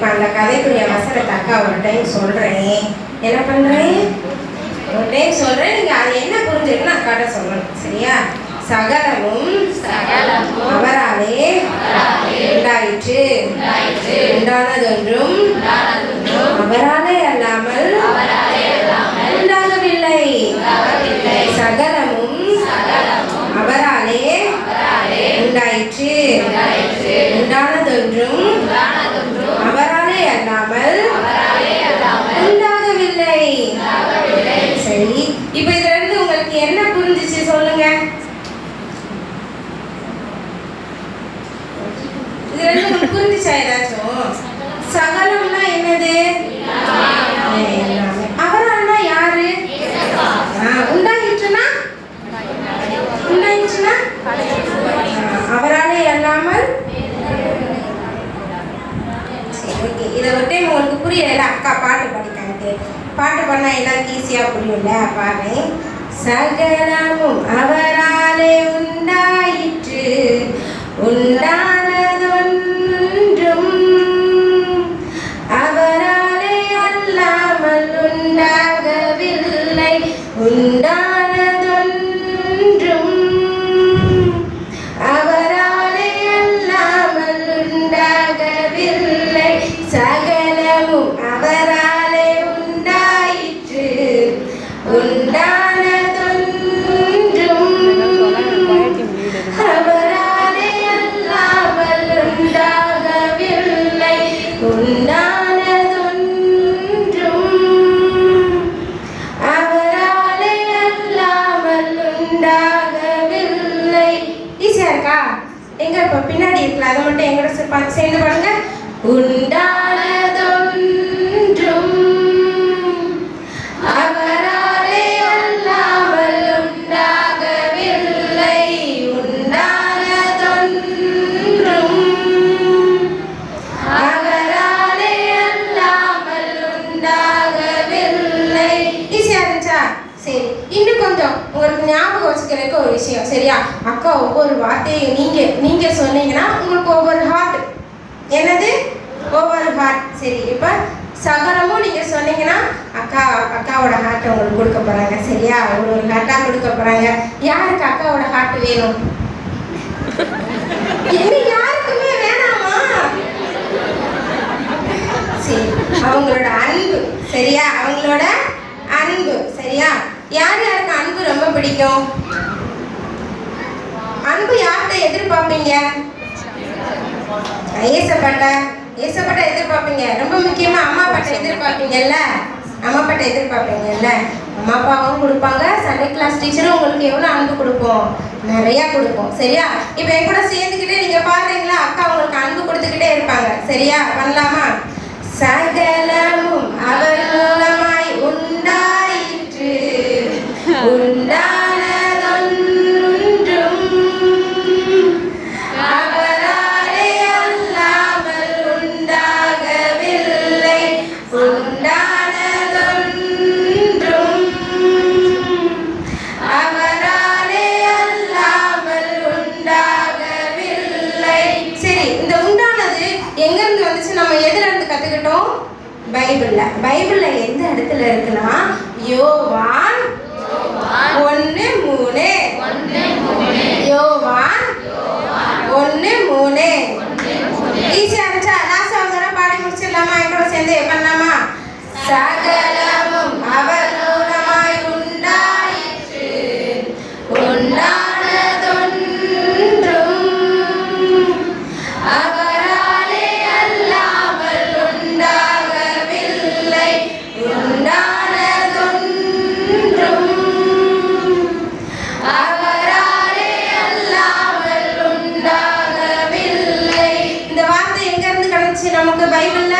இப்போ அந்த கதைக்குரிய வசனத்தை அக்கா ஒரு டைம் சொல்கிறேன் என்ன பண்ணுறேன் ஒரு டைம் சொல்கிறேன் நீங்கள் அது என்ன புரிஞ்சுக்கணும் அக்காட்ட சொல்லணும். சரியா? சகலமும் அவராலே உண்டாயிற்று. உண்டானதொன்றும் அவராலே அல்லாமல் அவராலே அல்லாமல் உண்டாகவில்லை உண்டாகவில்லை. சகலமும் சகலமும் அவராலே அவராலே உண்டாயிற்று உண்டாயிற்று. உண்டானதொன்றும் உண்டானதொன்றும் அவராலே அல்லாமல் அவராலே அல்லாமல் உண்டாகவில்லை உண்டாகவில்லை. சரி இப்போ இதுல இருந்து உங்களுக்கு என்ன புரிஞ்சுச்சு சொல்லுங்க இதுல இருந்து ஏதாச்சும் சகலம்னா என்னது? எல்லாமே. அவரால்னா யாரு? ஆ, உண்டாயிற்றுனா உண்டாயிற்றுனா ஆ, அவராலே அல்லாமல் சரி ஓகே. இதை ஒரு டைம் உங்களுக்கு புரியல அக்கா பாட்டு படிக்காங்க பாட்டு பண்ணால் எல்லாருக்கும் ஈஸியாக புரியும்ல? பாரு சகலமும் அவராலே உண்டாயிற்று. உண்டா உண்டானதொன்றும் அவராலே அல்லாமல் உண்டாகவில்லை. சகலமும் அவராலே உண்டாயிற்று. உண்டானதொன்றும் உண்டாகவில்லை. ஈஸியா இருக்கா? எங்க இப்ப பின்னாடி இருக்கல அதை மட்டும் எங்கூட பார்த்து சேர்ந்து பாருங்க. உண்டானதொன்றும் அவராலே அல்லாமல் உண்டாகவில்லை. உண்டானதொன்றும் அவராலே அல்லாமல் உண்டாகவில்லை. இருந்துச்சா? சரி இன்னும் கொஞ்சம் உங்களுக்கு ஞாபகம் வச்சுக்கிறதுக்கு ஒரு விஷயம் சரியா? அக்கா ஒவ்வொரு வார்த்தையும் நீங்க நீங்க சொன்னீங்கன்னா உங்களுக்கு ஒவ்வொரு ஹார்ட் என்னது? ஒவ்வொரு ஹார்ட் சரி இப்போ சகரமும் நீங்க சொன்னீங்கன்னா அக்கா அக்காவோட ஹார்ட்டை உங்களுக்கு கொடுக்க போறாங்க சரியா? உங்களுக்கு ஒரு ஹார்ட்டா கொடுக்க போறாங்க. யாருக்கு அக்காவோட ஹார்ட் வேணும்? என்ன யாருக்குமே வேணாமா? சரி அவங்களோட அன்பு சரியா? அவங்களோட அன்பு சரியா? யார் யாருக்கு அன்பு ரொம்ப பிடிக்கும்? அன்பு யார்கிட்ட எதிர்பார்ப்பீங்க? ஏசப்பட்ட ஏசப்பட்ட எதிர்பார்ப்பீங்க. ரொம்ப முக்கியமா அம்மா அப்பாட்ட எதிர்பார்ப்பீங்கல்ல? அம்மா அப்பாட்ட எதிர்பார்ப்பீங்கல்ல? அம்மா அப்பாவும் கொடுப்பாங்க. சண்டே கிளாஸ் டீச்சரும் உங்களுக்கு எவ்வளோ அன்பு கொடுப்போம்? நிறையா கொடுப்போம். சரியா? இப்போ என் கூட சேர்ந்துக்கிட்டே நீங்கள் பாருங்களா அக்கா உங்களுக்கு அன்பு கொடுத்துக்கிட்டே இருப்பாங்க. சரியா? பண்ணலாமா? சகலமும் எங்கேருந்து வந்துச்சு? நம்ம எதுலேருந்து கற்றுக்கிட்டோம் பைபிளில். பைபிளில் எந்த இடத்துல இருக்குன்னா யோவான் ஒன்று மூணு. யோவான் ஒன்று மூணு. ஈஸியாக இருந்துச்சா? லாஸ்ட் அவங்க பாடி முடிச்சிடலாமா? எங்களோட சேர்ந்து பண்ணலாமா? சகல இருந்துச்சு நமக்கு பைபிள்ல?